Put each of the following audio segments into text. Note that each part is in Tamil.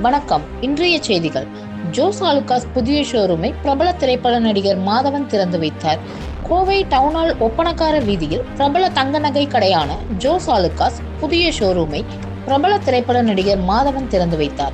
வணக்கம். இன்றைய செய்திகள். ஜோஸ் ஆலுகாஸ் புதிய ஷோரூமை பிரபல திரைப்பட நடிகர் மாதவன் திறந்து வைத்தார். கோவை டவுனால் ஒப்பனக்கார வீதியில் பிரபல தங்க நகை கடையான ஜோஸ் ஆலுகாஸ் புதிய ஷோரூமை பிரபல திரைப்பட நடிகர் மாதவன் திறந்து வைத்தார்.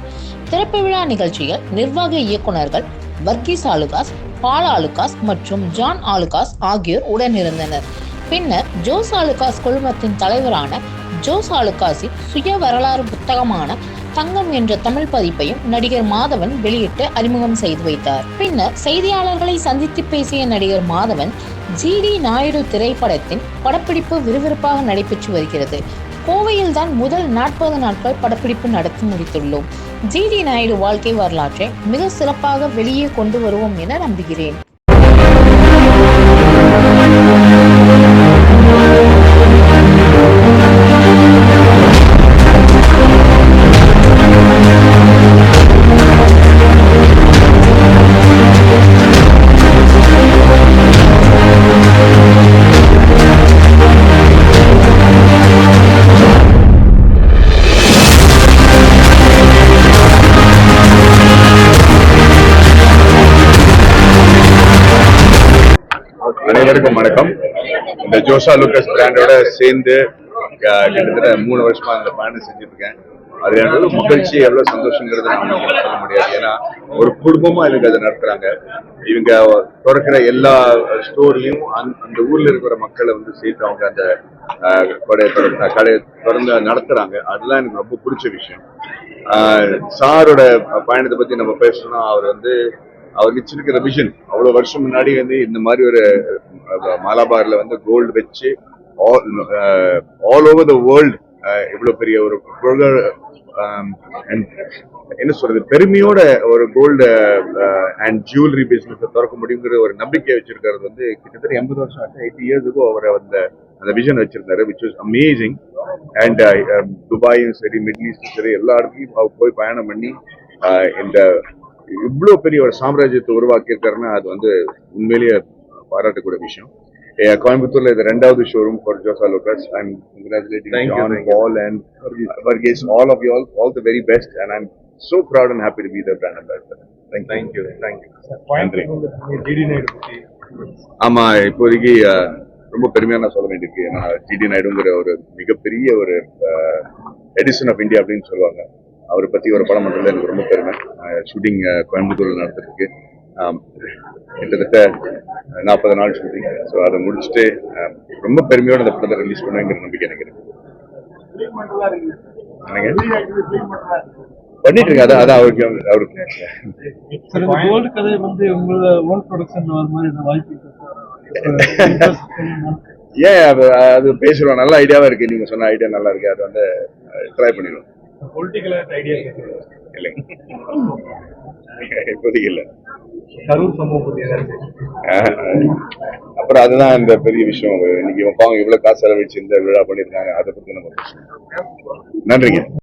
திறப்பு விழா நிகழ்ச்சியில் நிர்வாக இயக்குனர்கள் வர்கீஸ் ஆலுகாஸ் பால் ஆலுகாஸ் மற்றும் ஜான் ஆலுகாஸ் ஆகியோர் உடனிருந்தனர். பின்னர் ஜோஸ் ஆலுகாஸ் குழுமத்தின் தலைவரான ஜோஸ் ஆலுகாஸின் சுய வரலாறு புத்தகமான தங்கம் என்ற தமிழ் பதிப்பையும் நடிகர் மாதவன் வெளியிட்டு அறிமுகம் செய்து வைத்தார். பின்னர் செய்தியாளர்களை சந்தித்து பேசிய நடிகர் மாதவன் ஜிடி நாயுடு திரைப்படத்தின் படப்பிடிப்பு விறுவிறுப்பாக நடைபெற்று வருகிறது. கோவையில் தான் முதல் நாற்பது நாட்கள் படப்பிடிப்பு நடத்தி முடித்துள்ளோம். ஜிடி நாயுடு வாழ்க்கை வரலாற்றை மிக சிறப்பாக வெளியே கொண்டு வருவோம் என நம்புகிறேன். அனைவருக்கும் வணக்கம். இந்த ஜோசா லூக்கஸ் பிராண்டோட சேர்ந்து கிட்டத்தட்ட மூணு வருஷமா இந்த பயணம் செஞ்சுட்டு இருக்கேன் அது எவ்வளவு மகிழ்ச்சி எவ்வளவு சந்தோஷங்கிறது நம்ம சொல்ல முடியாது. ஏன்னா ஒரு குடும்பமா எனக்கு அதை நடத்துறாங்க. இவங்க திறக்கிற எல்லா ஸ்டோர்லயும் அந்த ஊர்ல இருக்கிற மக்களை வந்து சேர்த்து அவங்க அந்த கடையை திறந்த கடையை திறந்து நடத்துறாங்க. அதெல்லாம் எனக்கு ரொம்ப பிடிச்ச விஷயம். சாரோட பயணத்தை பத்தி நம்ம பேசணும்னா அவர் வந்து அவர் வச்சிருக்கிற விஷன் அவ்வளவு வருஷம் முன்னாடி வந்து இந்த மாதிரி ஒரு அஹ், வந்து கோல்டு வச்சு ஆல் ஓவர் த வேர்ல்டு இவ்வளவு பெரிய ஒரு புகழ் என்ன சொல்றது பெருமையோட ஒரு கோல்டு அண்ட் ஜுவல்லரி பிசினஸ் திறக்க முடியுங்கிற ஒரு நம்பிக்கை வச்சிருக்கிறது வந்து கிட்டத்தட்ட எண்பது வருஷம் ஆச்சு. எயிட்டி இயர்ஸுக்கும் அவர் அந்த அந்த விஷன் வச்சிருந்தாரு விச் வாஸ் அமேசிங் அண்ட் துபாயும் சரி மிடில் ஈஸ்டும் சரி எல்லா இடத்துலையும் அவர் போய் பயணம் பண்ணி இந்த இவ்வளவு பெரிய ஒரு சாம்ராஜ்யத்தை உருவாக்கி இருக்காருன்னா அது வந்து உண்மையிலேயே பாராட்டக்கூடிய விஷயம். கோயம்புத்தூர்ல இது ரெண்டாவது showroom for Jos Alukkas I'm congratulating John Paul and Varghese all of you all all the very best and and happy to be the brand ambassador. Thank you. Thank you thank you. நன்றி ஆமா இப்போதைக்கு ரொம்ப பெருமையா நான் சொல்ல வேண்டியிருக்கு. ஏன்னா ஜிடி நாயுடுங்கிற ஒரு மிகப்பெரிய ஒரு எடிசன் ஆஃப் இந்தியா அப்படின்னு சொல்லுவாங்க. அவரை பத்தி ஒரு படம் பண்றதுல எனக்கு ரொம்ப பெருமை. ஷூட்டிங் கோயம்புத்தூர்ல நடத்திருக்கு ஆம், கிட்டத்தட்ட நாற்பது நாள் ஷூட்டிங் ஸோ அதை முடிச்சுட்டு ரொம்ப பெருமையோட அந்த படத்தை ரிலீஸ் பண்ணுவேங்கிற நம்பிக்கை எனக்கு? பண்ணிட்டு இருக்கு அதான் அதான் அவருக்கு அவருக்கு? ஏன் அது அது பேசுறோம். நல்ல ஐடியாவா இருக்கு. நீங்க சொன்ன ஐடியா நல்லா இருக்கு. அது வந்து ட்ரை பண்ணிடுவோம். பொலிட்டிக்கல் ஐடியா இருக்கு இல்லைங்க இப்போதைக்கு இல்லை கரூர் சம்பவம் பத்தி. அப்புறம் அதுதான் இந்த பெரிய விஷயம். இன்னைக்கு பாவம் இவ்வளவு காசு செலவழிச்சு இந்த விழா பண்ணிருக்காங்க அதை பத்தி நம்ம. நன்றிங்க.